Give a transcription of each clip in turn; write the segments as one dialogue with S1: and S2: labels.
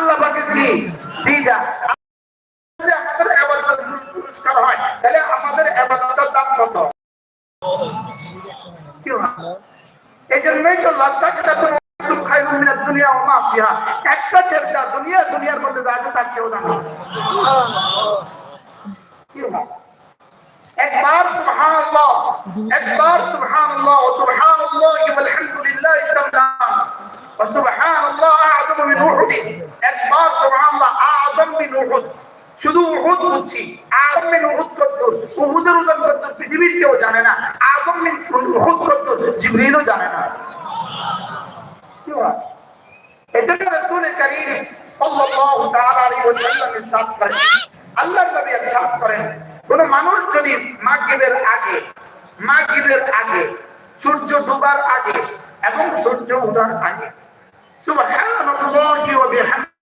S1: আল্লাহ আমাদের আবাদতের পুরস্কার হয়, তাহলে আমাদের আবাদতের দাম কত? এই জন্যই তো মিনাদ দুনিয়া ওয়া মা একটা চেষ্টা দুনিয়া, দুনিয়ার মধ্যে যা আছে তার চেয়েও দাম। একবার সুবহানাল্লাহ একবার সুবহানাল্লাহ ওয়া সুবহানাল্লাহ ওয়াল হামদুলিল্লাহ তামদান ওয়া সুবহানাল্লাহ আ'যামু মিন উহুদ একবার সুবহানাল্লাহ আ'যাম মিন উহুদ। শুধু উহুদ বুঝছি মিন উহুদ কত উহুদের ওজন কত পৃথিবীর কেউ জানে না। মিন উহুদ কত জিবরিলও জানে না। এটা রাসূল করিম সাল্লাল্লাহু তাআলা আলাইহি ওয়াসাল্লাম ইরশাদ করেন। আল্লাহর নবী ইরশাদ করেন। কোন মানুষ যদি মাগরিবের আগে মাগরিবের আগে, সূর্য ডোবার আগে এবং সূর্য ওঠার আগে, সুবহানাল্লাহি ওয়া বিহামদিহি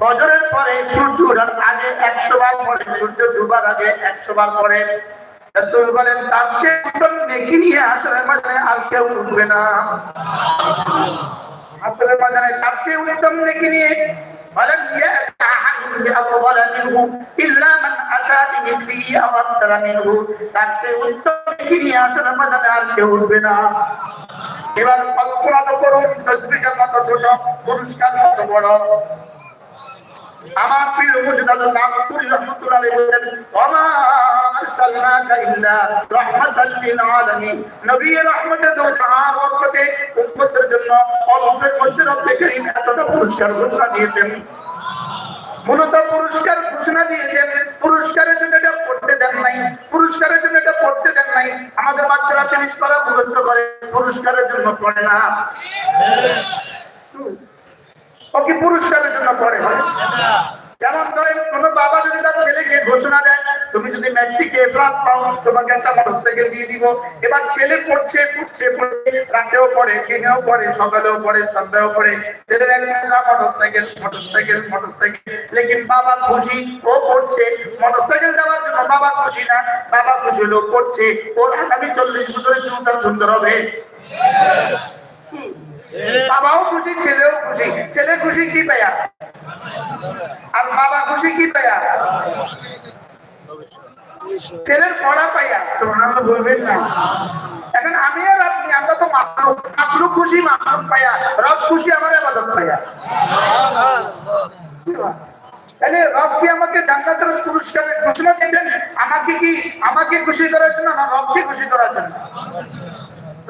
S1: ফজরের পরে সূর্য ওঠার আগে একশো বার পরে, সূর্য ডুবার আগে একশো বার পরে। তার চেয়ে উত্তম নেকি নিয়ে আসলে ময়দানে আর কেউ উঠবে না। তার চেয়ে উত্তম নেকি নিয়ে এবার কল্পনা করুন তসবিহের ছোট, পুরস্কার কত বড়। আমার প্রিয় মুর্শিদাদের নাম পুরি রহমতুল্লাহ বলেন, ওমা আরসালনাকা ইল্লা রাহমাতাল লিল আলামিন। নবী রহমতের দো জাহান বরকতে উম্মতের জন্য অল্পের মধ্যে রব্বে করিম এতটা পুরস্কার ঘোষণা দিয়েছেন। মূলত পুরস্কার ঘোষণা দিয়েছেন, পুরস্কারের জন্য এটা পড়তে দেন নাই, পুরস্কারের জন্য এটা পড়তে দেন নাই। আমাদের বাচ্চারা টেনিস করা মুখস্থ করে, পুরস্কারের জন্য পড়ে না। ও কি পুরস্কারের জন্য পড়ে যেমন ধরেন কোন বাবা যদি তার ছেলেকে ঘোষণা দেয়, তুমি যদি ম্যাট্রিকে প্লাস পাও, তোমাকে একটা মোটরসাইকেল দিয়ে দিব। এবার ছেলে পড়ছে পড়ছে পড়ছে, রাতেও পড়ে, দিনেও পড়ে, সকালেও পড়ে, সন্ধ্যাও পড়ে। ছেলের একটা মোটরসাইকেল মোটরসাইকেল মোটরসাইকেল। লেকিন বাবা খুশি, ও পড়ছে। মোটরসাইকেল দেওয়ার জন্য বাবা খুশি না, বাবা খুশি হলো পড়ছে। ওর আগামী চল্লিশ বছরের ফিউচার সুন্দর হবে। বাবাও খুশি, ছেলেও খুশি। ছেলে খুশি কি পায়া? আর বাবা খুশি কি পায়া? ছেলের পড়া পাইয়া সুবহানাল্লাহ বলবেন না। এখন আমি আর আপনি, আমরা তো মাতলুক মাতলুক খুশি মাতলুক পাইয়া রব খুশি আমার ইবাদত পাইয়া আমাকে কি, আমাকে খুশি করার জন্য আমার রবকে খুশি করার জন্য?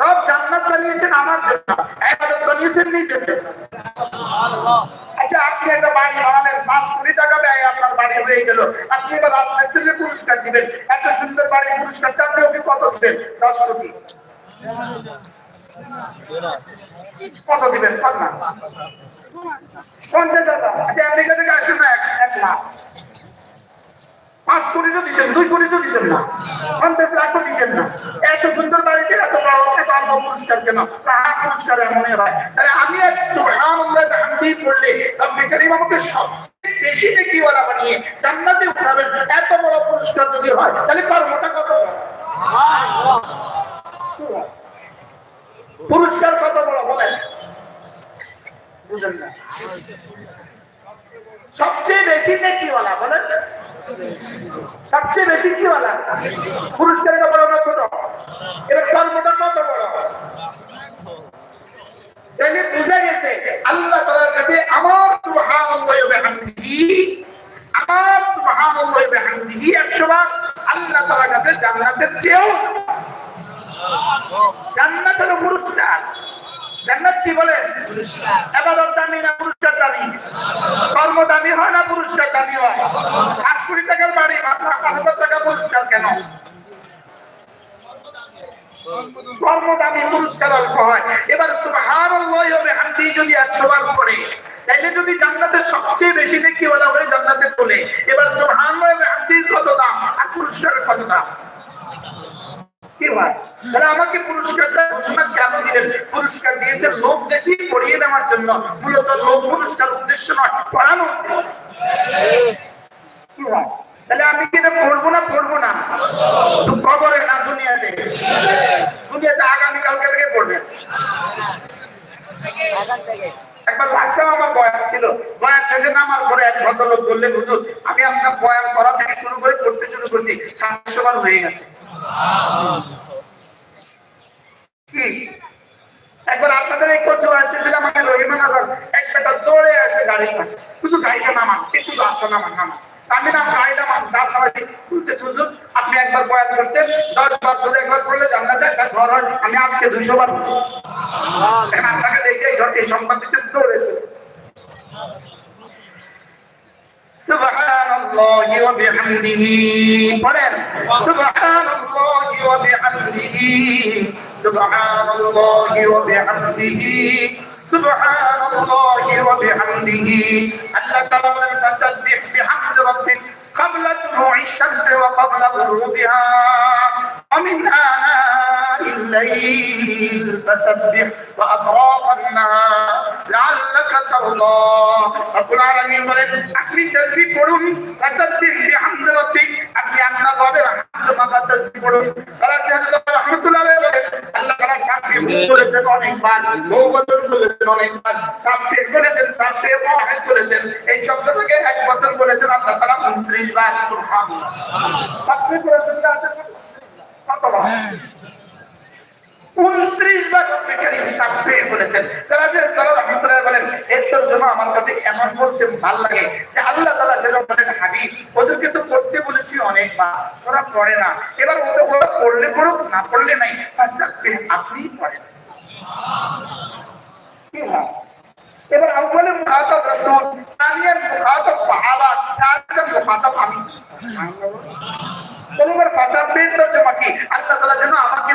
S1: রব জান্নাত বানিয়েছেন আমার জন্য ইবাদত বানিয়েছেন নিজের জন্য। আচ্ছা আপনি একটা বাড়ি বানালেন পাঁচ কোটি টাকা ব্যয় আপনার বাড়ি হয়ে গেল। আপনি এবার রাজনীতির পুরস্কার দিবেন। এত সুন্দর বাড়ি পুরস্কার আপনি ওকে কত দিবেন? দশ কোটি। কত দিবেন? না পঞ্চাশ টাকা আচ্ছা আমেরিকা থেকে আসুন এক লাখ। পাঁচ কোটি তো দিতেন, দুই কোটি তো দিতেন না। পঞ্চাশ লাখও দিতেন না। এত সুন্দর বাড়িতে এত বড় এত অল্প পুরস্কার কেন? তাহা পুরস্কার এমনই হয়। তাহলে আমি এক সুবহানাল্লাহ হামদি রব্বে করিম আমাকে সব বেশি নেকিওয়ালা বানিয়ে জান্নাতে উঠাবেন। এত বড় পুরস্কার যদি হয়, তাহলে কর্মটা কত? পুরস্কার কত বড়, বলেন? বুঝলেন না। সবচেয়ে বেশি নেকিওয়ালা, বলেন? সবচেয়ে বেশি কি বলা? পুরস্কারটা বড় না ছোট। এবার কর্মটা কত বড়? তাহলে বুঝা গেছে আল্লাহ তাআলার কাছে আমার আমার 100 বার আল্লাহ তাআলার কাছে জান্নাতের চেয়েও পুরস্কার। জান্নাত কি বলে? এবাদত দামি না পুরস্কার। দামি কর্ম দামি হয় না পুরস্কার দামি হয়। আট কোটি টাকার বাড়ি হাজার টাকা পুরস্কার কেন? কর্ম পুরস্কার অল্প হয়। এবার সুবহানাল্লাহি ওয়া বিহামদিহি যদি 100 বার করে তাইলে যদি জান্নাতের সবচেয়ে বেশি নেকি বলা হয়ে জান্নাতে তোলে এবার সুবহানাল্লাহি কি হয়? তাহলে আমাকে পুরস্কারটা পুরস্কার দিয়েছেন লোক দেখি পড়িয়ে দেওয়ার জন্য। উদ্দেশ্য নয় পড়ানো কি হয়? তাহলে আমি কি পড়ব না পড়ব না? কবরে না, দুনিয়াতে? দুনিয়াতে আগামীকালকে থেকে পড়বেন। একবার এক করতে আপনাদের এই কোচ আসতেছিলাম আমি রহিমানগর এক বেটা দৌড়ে আসে গাড়ির কাছে শুধু গাড়িটা নামান, একটু রাস্তা নামান নামান। আমি না গাড়িটা মান দাঁত নামাই খুলতে সুযোগ আপনি একবার বয়ান করতেন দশ বছর একবার করলে জান্নাতে একটা ঘর হয় আমি আজকে দুইশো বার বলি। এখন আপনাকে দেখে এই ঘর- এই সংবাদ দিতে দৌড়েছে سبحان الله وبحمده قرن سبحان الله وبحمده سبحان الله وبحمده سبحان الله وبحمده الله تعالى فسبح بحمد ربك قبل طلوع الشمس وقبل غروبها ومن آناء الليل فسبح وأطراف النهار لعلك ترضى رب العالمين বলেন আপনি তাসবিহ করুন ফাসাব্বিহ বিহামদি রাব্বিক আপনি আপনার রবের এই শব্দটাকে এক বছর বলেছেন আল্লাহ তাআলা 29 বার কতবার উনত্রিশ বার কারীম সাব্বিহ বলেছেন তারা যে তারা রহমতুল্লাহ বলেন এর জন্য আমার কাছে এমন বলতে ভালো লাগে যে আল্লাহ তাআলা যেরকম বলেন, হাবিব, ওদেরকে তো পড়তে বলেছি অনেকবার, ওরা পড়ে না। এবার ওদের, ওরা পড়লে পড়ুক, না পড়লে নাই ফাসাব্বিহ আপনিই পড়েন। এবার আউ্বালে মুখাতাব রাসূল সানিয়ান মুখাতাব, সাহাবা তারপর মুখাতাব আমি। তোমার কথা পেট তর্জমা কি আল্লাহ তাআলা যেন আমাকে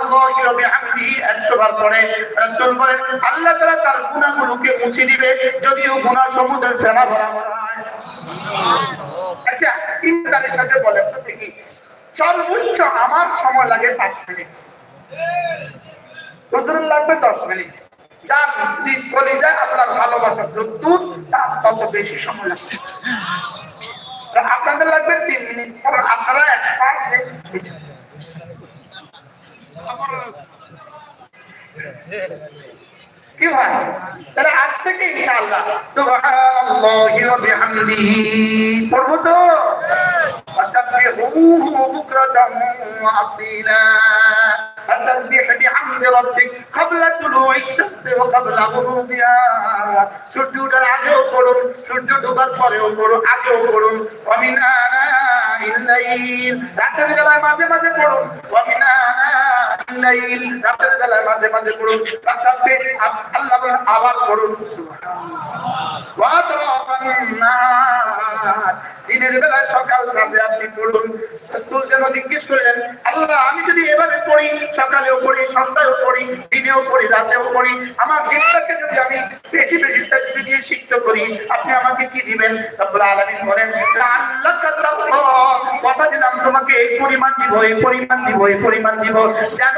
S1: সুবহানাল্লাহি ওয়া বিহামদিহি 100 বার পড়ে রাসূল বলেন, আল্লাহ তাআলা তার গুনাহগুলোকে মুছে দিবে যদিও গুনাহ সমুদ্রের ফেনা বরাবর হয়। আচ্ছা ইন্টারের সাথে বলেন তো দেখি, সর্বোচ্চ আমার সময় লাগে পাঁচ মিনিট। হুজুরের লাগবে দশ মিনিট। যার বলে যায় আল্লাহর ভালোবাসা যদ্দূর, তার তত বেশি সময় লাগবে আপনাদের লাগবে তিন মিনিট আপনারা expert যে কি হয় তাহলে আজ থেকে ইনশাআল্লাহ সুবহানাল্লাহি ওয়া বিহামদিহি পড়বো তো فسبحوه بكرة وأصيلا فسبح بحمد ربك قبل طلوع الشمس وقبل غروبها সূর্য ওঠার আগেও পড়ুন সূর্য ডোবার পরেও পড়ুন আগেও পড়ুন ومن آناء الليل রাতের বেলায় মাঝে মাঝে পড়ুন লাইল, রাতের বেলা মাঝে মাঝে পড়ুন রাতে আল্লাহর আওয়াজ করুন দিনের বেলায় সকাল সাথে আপনি পড়ুন। যেন জিজ্ঞেস করলেন আল্লাহ, আমি যদি এভাবে পড়ি, সকালেও পড়ি, সন্ধ্যায়ও পড়ি, দিনেও পড়ি, রাতেও পড়ি, আমার দিনটাকে যদি আমি বেশি বেশি তাজবি দিয়ে সিদ্ধ করি, আপনি আমাকে কি দিবেন? তারপরে আলামিন বলেন আল্লাহ কথা দিলাম তোমাকে, এই পরিমাণ দিব, এই পরিমাণ দিব, এই পরিমাণ দিব। যেন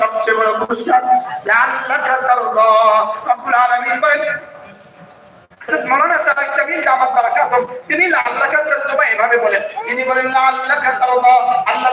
S1: সবচেয়ে বড় পুরস্কার? মৌলানা তারেক জামিল জামাত বারাকা তিনি আল্লাহ তর্জমা এভাবে বলেন, তিনি বলেন, লা আল্লাহ খাতারদা আল্লাহ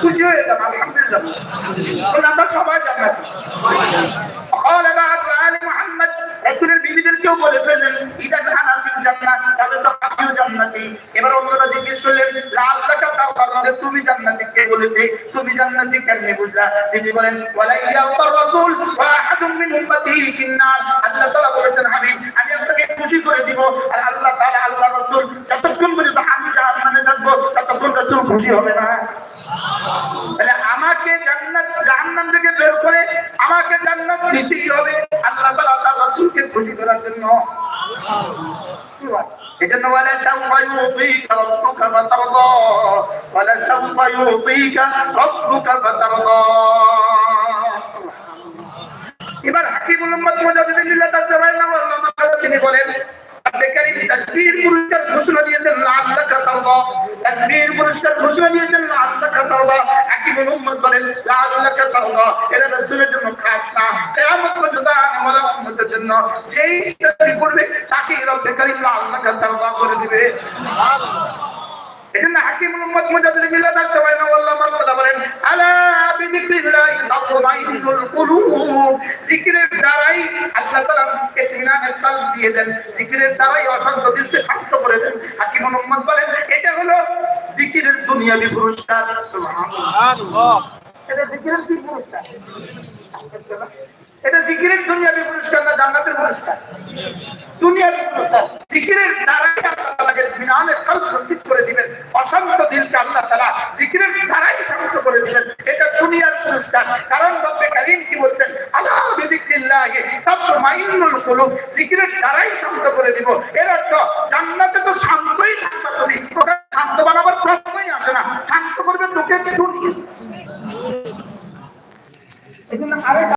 S1: খুশি হয়ে যান আলহামদুলিল্লাহ বলেন আমরা সবাই জান্নাতি قال بعض آل محمد রাসূলের বিবিদেরকেও বলে ফেললেন ইদা খানা ফিল জান্নাত তবে তো আমিও জান্নাতি এবার অন্যরা জিজ্ঞেস করলেন লাআল্লাকা তারদা তুমি জান্নাতি কে বলেছে তুমি জান্নাতি কেমনে বুঝলা তিনি বলেন ওয়ালাইয়া রাসূল ওয়া আহাদুম মিন উম্মতিহি ফিন্নার আল্লাহ তাআলা বলেছেন হাবিব আমি আপনাকে খুশি করে দিব আর আল্লাহ তাআলা আল্লাহ রাসূল যতক্ষণ পর্যন্ত আমি জাহান্নামে থাকবো ততক্ষণ রাসূল খুশি হবে না তাহলে আমাকে জান্নাত, জাহান্নাম থেকে বের করে আমাকে জান্নাত দিতেই হবে। আল্লাহ তাআলা তার রাসূলকে খুশি করার জন্য। তিনি বলেন বেকারি তাকবীর পুরস্কার ঘোষণা দিয়েছেন, লাআল্লাকা তারদা। তাকবীর পুরস্কার ঘোষণা দিয়েছেন এটা করে দিবে। এজন্য হাকিমুল উম্মত বলেন, আলা বিযিকরিল্লাহি তাতমাইন্নুল কুলুব। জিকিরের দ্বারাই আল্লাহ তাআলা দিয়ে দেন। জিকিরের দ্বারাই অশান্ত দিলকে শান্ত করে দেন। হাকিমুল উম্মত বলেন এটা হলো জিকিরের দুনিয়াবি পুরস্কার। এটা জিকিরের কি পুরস্কার? এটা জিকিরের দুনিয়াবি পুরস্কার না জান্নাতের পুরস্কার? দুনিয়াবি পুরস্কার। জিকিরের দ্বারাই আল্লাহ তাআলাকে ইতমিনানের কলব নসিব করে দিবেন। অশান্ত দিলকে আল্লাহ তাআলা জিকিরের দ্বারাই শান্ত করে দিবেন। এটা দুনিয়ার পুরস্কার। কারণ রব্বে কারীম কি বলছেন? তাতমাইন্নুল কুলুব জিকিরের দ্বারাই শান্ত করে দিব। এর অর্থ জান্নাতে তো শান্তই